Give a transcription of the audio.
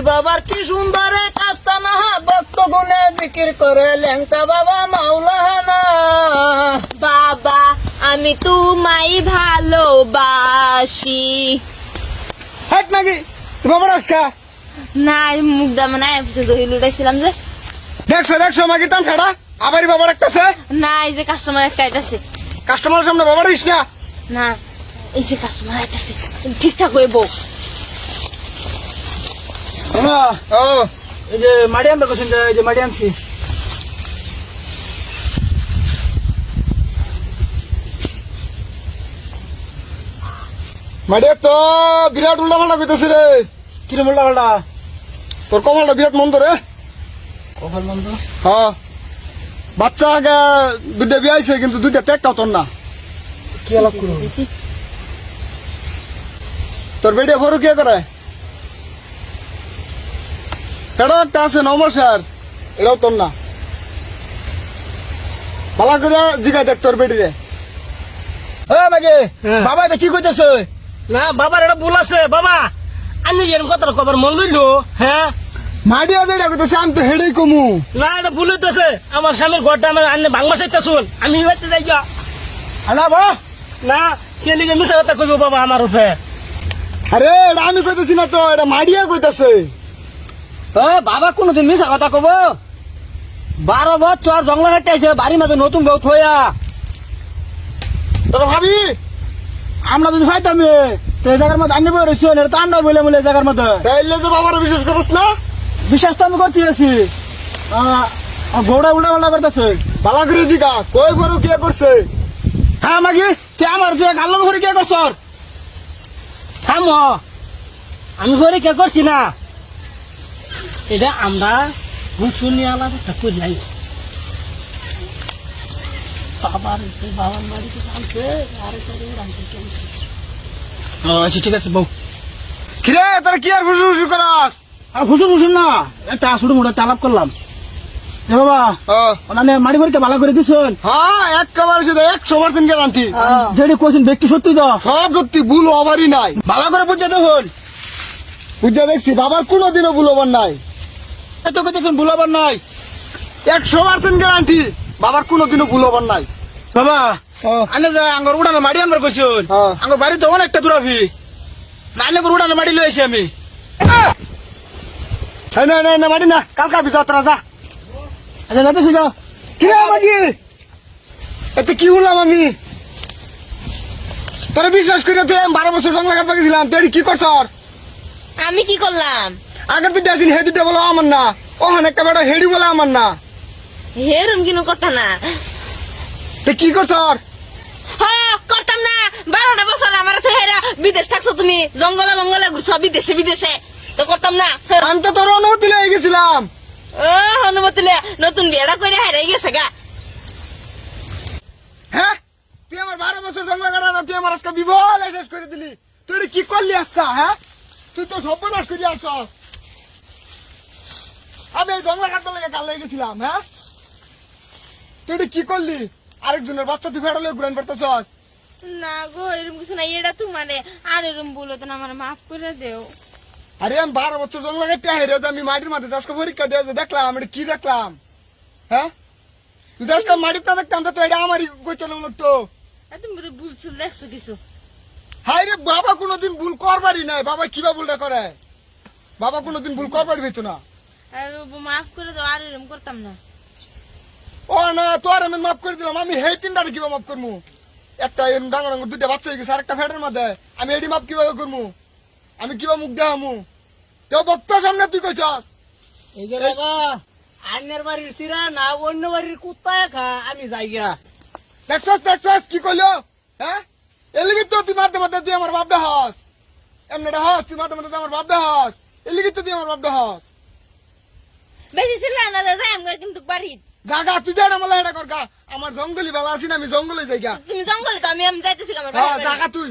বাবার কি সুন্দর কাস্তা না ভক্ত গুনে জিকির করে ল্যাংটা বাবা মাওলানা। বাবা আমি তোমায় ভালোবাসি। হাট নাকি? তুমি আমার আজকা না মুখ দাম না দহি লুটাইছিলাম যে। দেখছ দেখছ মাগির দাম ছাড়া? আবারই বাবা রাখতেছে না এই যে কাস্টমার একটা আইতাছে। কাস্টমারের সামনে বাবা রাখিস না। না এই যে কাস্টমার আইতাছে ঠিকঠাক হইব। মামা ও এই যে মাড়ি আনবার করছেন এই যে মাড়ি আনছি মাডিয়া তো বিরাট উল্টা পাল্টা কইতেছে রে। কিরম উল্টা পাল্টা তোর কপালটা বিরাট মন্দ রে। কপাল বন্ধ হ্যাঁ। বাচ্চা আগে দুইটা বিয়ে আইছে কিন্তু দুইটা ত্যাগটাও তোর না। কি আলাপ করব? তোর বেডিয়া ভরু কে করে? এটা একটা আছে নমস্কার এটাও তোর না। পালা করে জিগাই দেখ তোর বেডিরে হ্যাঁ হ্যাঁ। বাবা এটা কি কইতেছে? না বাবার এটা ভুল আছে বাবা। আমি এরকম কথা কবার মন লইল হ্যাঁ? মাডিয়া যেটা কইতেছে আমি তো হেডেই কমু। না এটা ভুল হইতেছে। আমার স্বামীর ঘরটা আমার আন্নে ভাঙবা চাইতে শুন আমি হইতে যাই। আনা বা না কে লিগে মিশা কথা কইব বাবা আমার উপরে। আরে এটা আমি কইতেছি না তো এটা মাডিয়া কইতেছে। বাবা কোনদিন মিশা কথা কব? বারো বছর জঙ্গলা কাটাইছে বাড়ির মাঝে নতুন বউ থইয়া তোর ভাবি আমরা যদি ফাইতাম তো এই জায়গার মধ্যে আনি বই রয়েছি এটা তো আন্ডা বলে বলে জায়গার মধ্যে। তাইলে যে বাবার বিশ্বাস করিস না? বিশ্বাস তো আমি করতে আছি। গৌড়া উল্টা পাল্টা করতেছে পালা করে জিগা কই গরু কে করছে হ্যাঁ মাগি তুই আমার যে গাল্লো ঘরে কে করছ থাম আমি ঘরে কে করছি না? এটা আমরা শুনি আলাদা একটা করলাই বাবার বাবার বাড়িতে আনছে আর আচ্ছা ঠিক আছে বউ। কিরে তোর কি আর ফুসু ফুসু করাস? আর ঘুষুন ঘুষুন না একটা ছোট মোটো তালাপ করলাম। এ বাবা মাড়ি পরীক্ষা ভালো করে দিছেন। হ্যাঁ একশো পার্সেন্ট গ্যারান্টি যেটি ব্যক্তি সত্যি তো? সব সত্যি ভুল হবারই নাই। ভালো করে বুঝতে দেখুন। বুঝতে দেখছি বাবার কোনোদিনও ভুল হবার নাই। এত কইতেছেন ভুলাবার নাই। একশো পার্সেন্ট গ্যারান্টি বাবার কোনোদিনও ভুল হবার নাই। বাবা। আনে যা আঙ্গর উড়ানো মাড়ি আনবার কইছুন। আঙ্গর বাড়ি তো অনেকটা দূরাবি না আনে উড়ানো মাড়ি লইছি আমি। এই না না না মারি না। কালকা বিজা তোরা যা। আচ্ছা এতে কি হলাম আমি? তোরা বিশ্বাস করে তুই বারো বছর জঙ্গলা কাটবা গেছিলাম। তুই কি করছ আমি কি করলাম? আগের দুইটা আছিস হে দুটা বলো আমার না। ওখানে একটা বেটা হেডি বলে আমার না। হেরুম কিনো কথা না। তুই কি করছ হ্যাঁ করতাম না। বারোটা বছর আমার তো হেরা বিদেশ থাকছো তুমি। জঙ্গলে মঙ্গলে ঘুরছো বিদেশে বিদেশে। তো করতাম না। আমি তো তোর অনুমতি লেগে গেছিলাম। ও অনুমতি লে নতুন বিয়েটা করে হারাই গেছে গা। হ্যাঁ তুই আমার বারো বছর জঙ্গলা কাটা না তুই আমার আজকে বিবল শেষ করে দিলি। তুই কি করলি আজকা হ্যাঁ তুই তো সর্বনাশ করে আসছ। জঙ্গলা কাটতে লেগে কাল গেছিলাম হ্যাঁ? তুই এটা কি করলি? আরেকজনের বাচ্চা তুই ফেরালে ঘুরান পারতেছ না গো এরকম কিছু না এটা তোমারে আর এরকম বলো তো আমার মাফ করে দেও। আরে আমি বারো বছর জঙ্গলা কাটতে হেরে আমি মাটির মাঝে আজকে পরীক্ষা দিয়ে দেখলাম এটা কি দেখলাম? হ্যাঁ? তুই তো আজকে মাটির না দেখতাম তো এটা আমারই তুমি দেখছ কিছু? হাই রে বাবা কোনোদিন ভুল করবারই নাই। বাবা কিবা ভুলটা করে? বাবা কোনোদিন ভুল করবারই পেতো না। মাফ করে দাও আর এরকম করতাম না। ও না তোর আমি মাফ করে দিলাম আমি হেই তিনটা কিবা মাফ করব একটা দুইটা বাচ্চা হয়ে গেছে আরেকটা ফ্যাটের মধ্যে। আমি কীভাবে করব আমি কিবা মুখ দেখামু? তো সামনে তুই কইছস? এই যে বাবা আন্যের বাড়ির সিরা না অন্য বাড়ির কুত্তায় খা আমি দেখছস দেখছস কি কইলো? হ্যাঁ? এলিগি তো তুই মারতে মারতে তুই আমার বাপ দেহস এমনি হস তুই মারতে মারতে তুই আমার বাপ দেহস এলিগি তো তুই আমার বাপ দেহস বেশি ছিল না দাদা আমি কিন্তু বাড়ি জাগা তুই না মালা এটা কর গা। আমার জঙ্গলি বেলা আছি না আমি জঙ্গলে যাই গা। তুমি জঙ্গলে তো আমি আমি যাইতেছি আমার হ্যাঁ জাগা তুই।